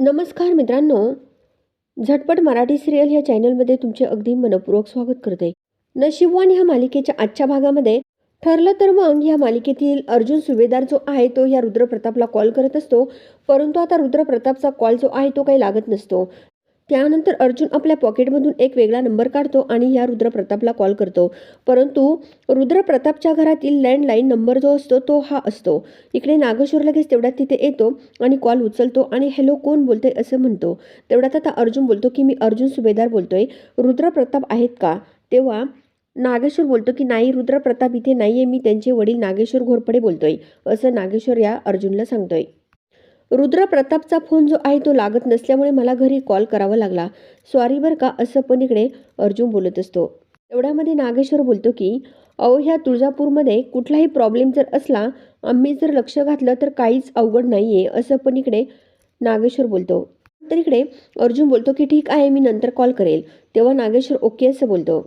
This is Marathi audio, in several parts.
नमस्कार मित्रांनो. झटपट मराठी सिरियल ह्या चॅनलमध्ये तुमचे अगदी मनपूर्वक स्वागत करते. नशिबवान ह्या मालिकेच्या आजच्या भागामध्ये ठरलं तर मग ह्या मालिकेतील अर्जुन सुभेदार जो आहे तो ह्या रुद्रप्रतापला कॉल करत असतो. परंतु आता रुद्रप्रतापचा कॉल जो आहे तो काही लागत नसतो. त्यानंतर अर्जुन आपल्या पॉकेटमधून एक वेगळा नंबर काढतो आणि ह्या रुद्रप्रतापला कॉल करतो. परंतु रुद्रप्रतापच्या घरातील लँडलाईन नंबर जो असतो तो हा असतो. इकडे नागेश्वर लगेच तेवढ्यात तिथे येतो आणि कॉल उचलतो आणि हॅलो कोण बोलतोय? असं म्हणतो. तेवढ्यात आता अर्जुन बोलतो की मी अर्जुन सुभेदार बोलतोय. रुद्रप्रताप आहेत का? तेव्हा नागेश्वर बोलतो की नाही रुद्रप्रताप इथे नाही आहे मी त्यांचे वडील नागेश्वर घोरपडे बोलतोय. असं नागेश्वर या अर्जुनला सांगतोय. रुद्रप्रतापचा फोन जो आहे तो लागत नसल्यामुळे मला घरी कॉल करावा लागला. सॉरी बरं का असं पण इकडे अर्जुन बोलत असतो. एवढ्यामध्ये नागेश्वर बोलतो की अहो ह्या तुळजापूरमध्ये कुठलाही प्रॉब्लेम जर असला आम्ही जर लक्ष घातलं तर काहीच अवघड नाही आहे असं पण इकडे नागेश्वर बोलतो. तर इकडे अर्जुन बोलतो की ठीक आहे मी नंतर कॉल करेल. तेव्हा नागेश्वर ओके असं बोलतो.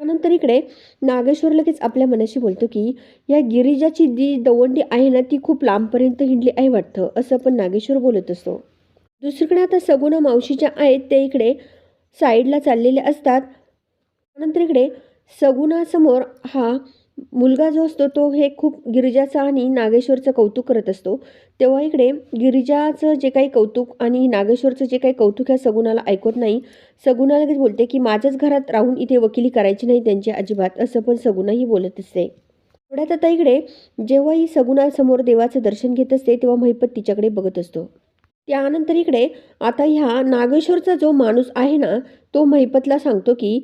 त्यानंतर इकडे नागेश्वर लगेच आपल्या मनाशी बोलतो की या गिरिजाची जी दवंडी आहे ना ती खूप लांबपर्यंत हिंडली आहे वाटतं असं पण नागेश्वर बोलत असतो. दुसरीकडे आता सगुणा मावशीच्या आहेत ते इकडे साईडला चाललेले असतात. त्यानंतर इकडे सगुणासमोर हा मुलगा जो असतो तो हे खूप गिरिजाचं आणि नागेश्वरचं कौतुक करत असतो. तेव्हा इकडे गिरिजाचं जे काही कौतुक आणि नागेश्वरचं जे काही कौतुक ह्या सगुणाला ऐकत नाही. सगुणा लगेच बोलते की माझ्याच घरात राहून इथे वकिली करायची नाही त्यांची अजिबात असं पण सगुणाही बोलत असते. थोड्यात आता इकडे जेव्हा ही सगुणासमोर देवाचं दर्शन घेत असते तेव्हा महिपत तिच्याकडे बघत असतो. त्यानंतर इकडे आता ह्या नागेश्वरचा जो माणूस आहे ना तो महिपतला सांगतो की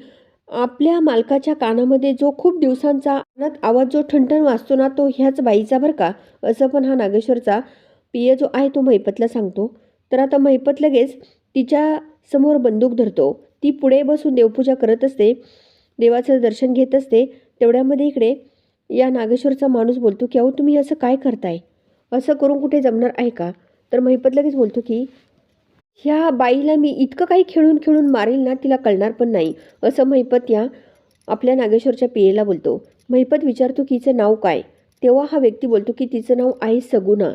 आपल्या मालकाच्या कानामध्ये जो खूप दिवसांचा अनात आवाज जो ठणठण वाजतो ना तो ह्याच बाईचा बरं का? असं पण हा नागेश्वरचा पिय जो आहे तो महिपतला सांगतो. तर आता महिपत लगेच तिच्या समोर बंदूक धरतो. ती पुढे बसून देवपूजा करत असते देवाचं दर्शन घेत असते. तेवढ्यामध्ये इकडे या नागेश्वरचा माणूस बोलतो की अहो तुम्ही असं काय करताय? असं करून कुठे जमणार आहे का? तर महिपत लगेच बोलतो की ह्या बाईला मी इतकं काही खेळून खेळून मारेल ना तिला कळणार पण नाही. असं महिपत या आपल्या नागेश्वरच्या पियेला बोलतो. महिपत विचारतो की हिचं नाव काय? तेव्हा हा व्यक्ती बोलतो की तिचं नाव आहे सगुणा.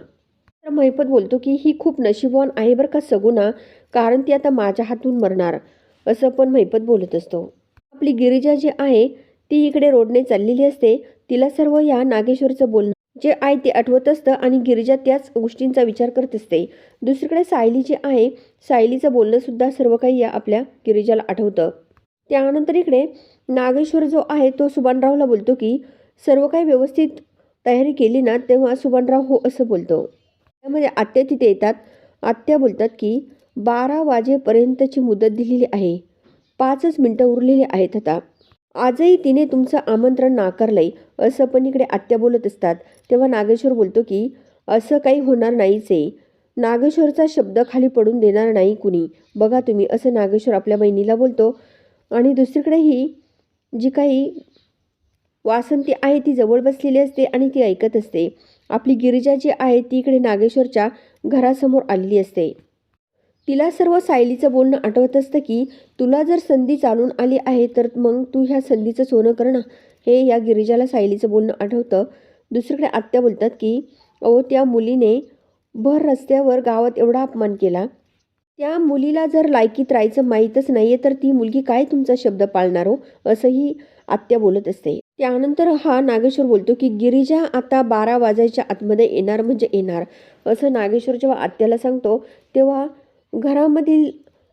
तर महिपत बोलतो की ही खूप नशीबवान आहे बरं का सगुणा कारण ती आता माझ्या हातून मरणार. असं पण महिपत बोलत असतो. आपली गिरिजा जी आहे ती इकडे रोडने चाललेली असते. तिला सर्व या नागेश्वरचं बोलणं जे आहे ते आठवत असतं आणि गिरिजा त्याच गोष्टींचा विचार करत असते. दुसरीकडे सायली जी आहे सायलीचं बोलणंसुद्धा सर्व काही या आपल्या गिरिजाला आठवतं. त्यानंतर इकडे नागेश्वर जो आहे तो सुभानरावला बोलतो की सर्व काही व्यवस्थित तयारी केली ना तेव्हा सुभानराव हो असं बोलतो. त्यामध्ये आत्या तिथे येतात. आत्या बोलतात की बारा वाजेपर्यंतची मुदत दिलेली आहे. पाचच मिनटं उरलेली आहेत आता. आजही तिने तुमचं आमंत्रण नाकारलंय असं पण इकडे आत्या बोलत असतात. तेव्हा नागेश्वर बोलतो की असं काही होणार नाहीच आहे. नागेश्वरचा शब्द खाली पडून देणार नाही कुणी. बघा तुम्ही असं नागेश्वर आपल्या बहिणीला बोलतो. आणि दुसरीकडे ही जी काही वासंती आहे ती जवळ बसलेली असते आणि ती ऐकत असते. आपली गिरिजा जी आहे ती इकडे नागेश्वरच्या घरासमोर आलेली असते. तिला सर्व सायलीचं बोलणं आठवत असतं की तुला जर संधी चालून आली आहे तर मग तू ह्या संधीचं सोनं कर ना. हे या गिरिजाला सायलीचं बोलणं आठवतं. दुसरीकडे आत्या बोलतात की अहो त्या मुलीने भर रस्त्यावर गावात एवढा अपमान केला. त्या मुलीला जर लायकीत राहायचं माहीतच नाही आहे तर ती मुलगी काय तुमचा शब्द पाळणार हो? असंही आत्या बोलत असते. त्यानंतर हा नागेश्वर बोलतो की गिरिजा आता बारा वाजायच्या आतमध्ये येणार म्हणजे येणार. असं नागेश्वर जेव्हा आत्याला सांगतो तेव्हा घरामधील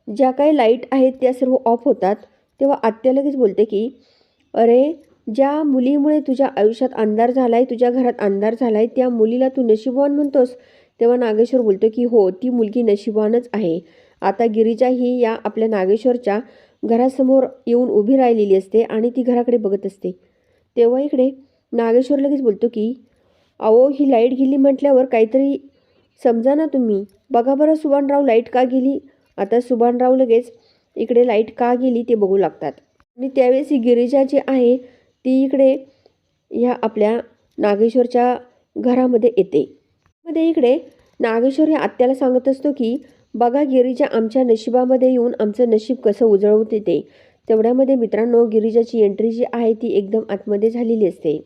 ज्या काही लाइट आहेत त्या सर्व ऑफ होतात. तेव्हा आत्या लगेच बोलते की अरे ज्या मुलीमुळे तुझ्या आयुष्यात अंधार झाला आहे तुझ्या घरात अंधार झाला आहे त्या मुलीला तू नशिबवान म्हणतोस? तेव्हा नागेश्वर बोलतो की हो ती मुलगी नशिबवानच आहे. आता गिरिजा ही या आपल्या नागेश्वरच्या घरासमोर येऊन उभी राहिलेली असते आणि ती घराकडे बघत असते. तेव्हा इकडे नागेश्वर लगेच बोलतो की अहो ही लाइट गेली म्हटल्यावर काहीतरी समजा ना तुम्ही. बघा बरं सुभानराव लाइट का गेली? आता सुभानराव लगेच इकडे लाइट का गेली ते बघू लागतात. आणि त्यावेळेस ही गिरिजा जी आहे ती इकडे ह्या आपल्या नागेश्वरच्या घरामध्ये येते. मध्ये इकडे नागेश्वर या आत्याला सांगत असतो की बघा गिरिजा आमच्या नशिबामध्ये येऊन आमचं नशीब कसं उजळवत येते तेवढ्यामध्ये मित्रांनो गिरिजाची एंट्री जी आहे ती एकदम आतमध्ये झालेली असते.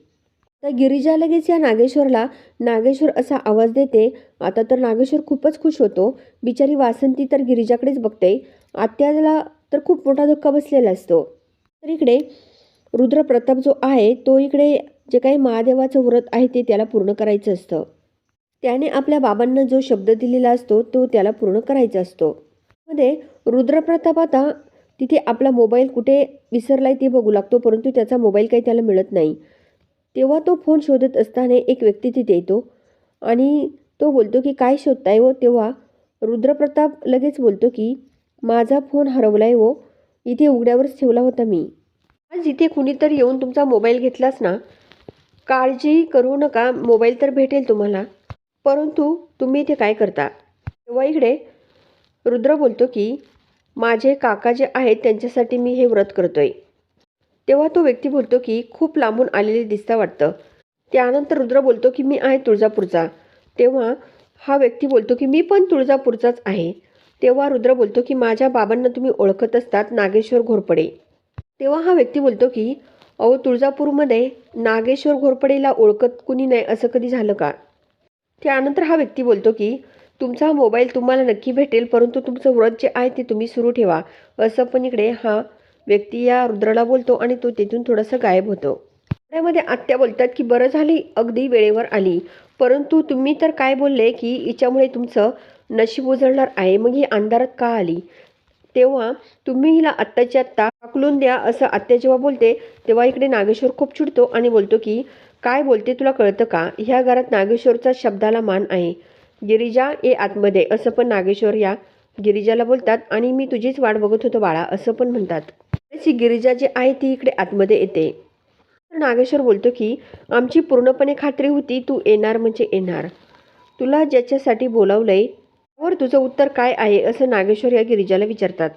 तर गिरिजा लगेच या नागेश्वरला नागेश्वर असा आवाज देते आता तर नागेश्वर खूपच खुश होतो. बिचारी वासंती तर गिरिजाकडेच बघते. आत्याला तर खूप मोठा धक्का बसलेला असतो. तर इकडे रुद्रप्रताप जो आहे तो इकडे जे काही महादेवाचं व्रत आहे ते त्याला पूर्ण करायचं असतं. त्याने आपल्या बाबांना जो शब्द दिलेला असतो तो त्याला पूर्ण करायचा असतो. मध्ये रुद्रप्रताप आता तिथे आपला मोबाईल कुठे विसरलाय ते बघू लागतो परंतु त्याचा मोबाईल काही त्याला मिळत नाही. तेव्हा तो फोन शोधत असताना एक व्यक्ती तिथे येतो आणि तो बोलतो की काय शोधताय व तेव्हा रुद्रप्रताप लगेच बोलतो की माझा फोन हरवलाय व इथे उघड्यावरच ठेवला होता मी. आज इथे कुणीतरी येऊन तुमचा मोबाईल घेतलाच ना? काळजी करू नका. मोबाईल तर भेटेल तुम्हाला. परंतु तुम्ही इथे काय करता? तेव्हा इकडे रुद्र बोलतो की माझे काका जे आहेत त्यांच्यासाठी मी हे व्रत करतो आहे तेव्हा तो व्यक्ती बोलतो की खूप लांबून आलेले दिसता वाटतं. त्यानंतर रुद्र बोलतो की मी आहे तुळजापूरचा. तेव्हा हा व्यक्ती बोलतो की मी पण तुळजापूरचाच आहे. तेव्हा रुद्र बोलतो की माझ्या बाबांना तुम्ही ओळखत असतात नागेश्वर घोरपडे. तेव्हा हा व्यक्ती बोलतो की अहो तुळजापूरमध्ये नागेश्वर घोरपडेला ओळखत कुणी नाही असं कधी झालं का? त्यानंतर हा व्यक्ती बोलतो की तुमचा मोबाईल तुम्हाला नक्की भेटेल परंतु तुमचं व्रत जे आहे ते तुम्ही सुरू ठेवा. असं पण इकडे हा व्यक्ती या रुद्राला बोलतो आणि तो तिथून थोडंसं गायब होतो. त्यामध्ये आत्या बोलतात की बरं झाली अगदी वेळेवर आली. परंतु तुम्ही तर काय बोलले की हिच्यामुळे तुमचं नशीब उजळणार आहे. मग ही अंधारात का आली? तेव्हा तुम्ही हिला आत्ताची आत्ता आकलून द्या असं आत्या जेव्हा बोलते तेव्हा इकडे नागेश्वर खूप चिडतो आणि बोलतो की काय बोलते तुला कळतं का? ह्या घरात नागेश्वरचा शब्दाला मान आहे. गिरिजा ये आतमध्ये. असं पण नागेश्वर या गिरिजाला बोलतात आणि मी तुझीच वाट बघत होतो बाळा असं पण म्हणतात. त्याची गिरिजा जी आहे ती इकडे आतमध्ये येते. तर नागेश्वर बोलतो की आमची पूर्णपणे खात्री होती तू येणार म्हणजे येणार. तुला ज्याच्यासाठी बोलावलंय वर तुझं उत्तर काय आहे? असं नागेश्वर या गिरिजाला विचारतात.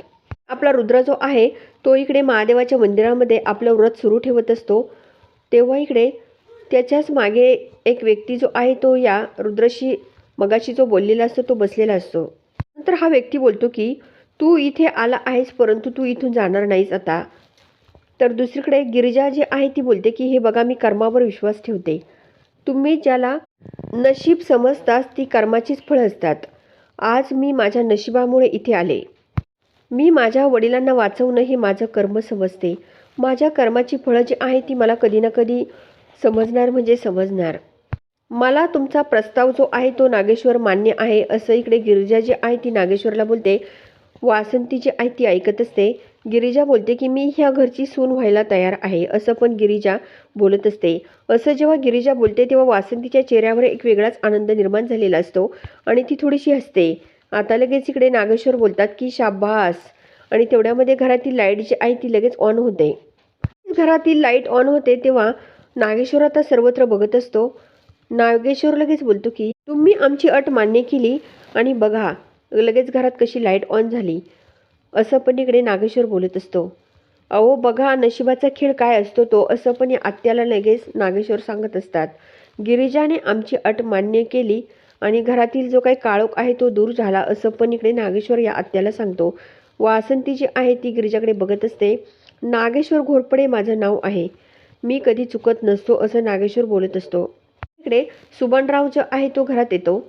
आपला रुद्र जो आहे तो इकडे महादेवाच्या मंदिरामध्ये आपलं व्रत सुरू ठेवत असतो. तेव्हा इकडे त्याच्याच मागे एक व्यक्ती जो आहे तो या रुद्रशी मगाशी जो बोललेला असतो तो बसलेला असतो. नंतर हा व्यक्ती बोलतो की तू इथे आला आहेस परंतु तू इथून जाणार नाहीस आता. तर दुसरीकडे गिरिजा जी आहे ती बोलते की हे बघा मी कर्मावर विश्वास ठेवते. तुम्ही ज्याला नशीब समजतास ती कर्माचीच फळं असतात. आज मी माझ्या नशिबामुळे इथे आले. मी माझ्या वडिलांना वाचवणं हे माझं कर्म समजते. माझ्या कर्माची फळं जी आहे ती मला कधी ना कधी समजणार म्हणजे समजणार. मला तुमचा प्रस्ताव जो आहे तो नागेश्वर मान्य आहे. असं इकडे गिरिजा जी आहे ती नागेश्वरला बोलते वासंतीची आहे ती ऐकत असते. गिरिजा बोलते की मी ह्या घरची सून व्हायला तयार आहे असं पण गिरिजा बोलत असते. असं जेव्हा गिरिजा बोलते तेव्हा वासंतीच्या चेहऱ्यावर एक वेगळाच आनंद निर्माण झालेला असतो आणि ती थोडीशी हसते. आता लगेच इकडे नागेश्वर बोलतात की शाबास! आणि तेवढ्यामध्ये घरातील लाइट जी आहे ती लगेच ऑन होते. घरातील लाइट ऑन होते तेव्हा नागेश्वर आता सर्वत्र बघत असतो. नागेश्वर लगेच बोलतो की तुम्ही आमची अट मान्य केली आणि बघा लगेच घरात कशी लाइट ऑन झाली? असं पण इकडे नागेश्वर बोलत असतो. अहो बघा नशिबाचा खेळ काय असतो तो असं पण या आत्याला लगेच नागेश्वर सांगत असतात. गिरिजाने आमची अट मान्य केली आणि घरातील जो काही काळोख आहे तो दूर झाला असं पण इकडे नागेश्वर या आत्याला सांगतो. वासंती जी आहे ती गिरिजाकडे बघत असते. नागेश्वर घोरपडे माझं नाव आहे. मी कधी चुकत नसतो असं नागेश्वर बोलत असतो. इकडे सुबनराव जो आहे तो घरात येतो.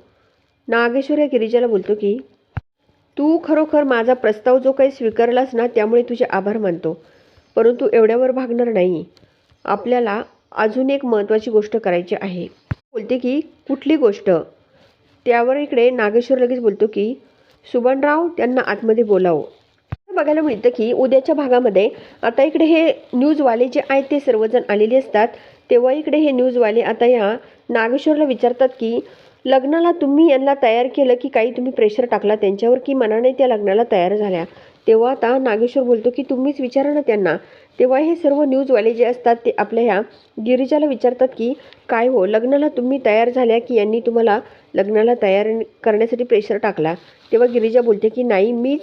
नागेश्वर या गिरिजाला बोलतो की तू खरोखर माझा प्रस्ताव जो काही स्वीकारलास ना त्यामुळे तुझे आभार मानतो. परंतु एवढ्यावर भागणार नाही. आपल्याला अजून एक महत्त्वाची गोष्ट करायची आहे. बोलते की कुठली गोष्ट? त्यावर इकडे नागेश्वर लगेच बोलतो की सुबनराव त्यांना आतमध्ये बोलावं. बघायला मिळतं की उद्याच्या भागामध्ये आता इकडे हे न्यूजवाले जे आहेत ते सर्वजण आलेले असतात. तेव्हा इकडे हे न्यूजवाले आता या नागेश्वरला विचारतात की लग्नाला तुम्ही यांना तयार केलं की काही तुम्ही प्रेशर टाकला त्यांच्यावर की मनाने त्या लग्नाला तयार झाल्या? तेव्हा आता नागेश्वर बोलतो की तुम्हीच विचारा ना त्यांना. तेव्हा हे सर्व न्यूजवाले जे असतात ते आपल्या ह्या गिरिजाला विचारतात की काय हो लग्नाला तुम्ही तयार झाल्या की यांनी तुम्हाला लग्नाला तयार करण्यासाठी प्रेशर टाकला? तेव्हा गिरिजा बोलते की नाही मीच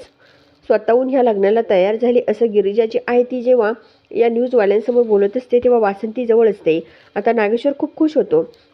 स्वतःहून ह्या लग्नाला तयार झाली. असं गिरिजा जी आहे ती जेव्हा या न्यूजवाल्यांसमोर बोलत असते तेव्हा वासंती जवळ असते. आता नागेश्वर खूप खुश होतो.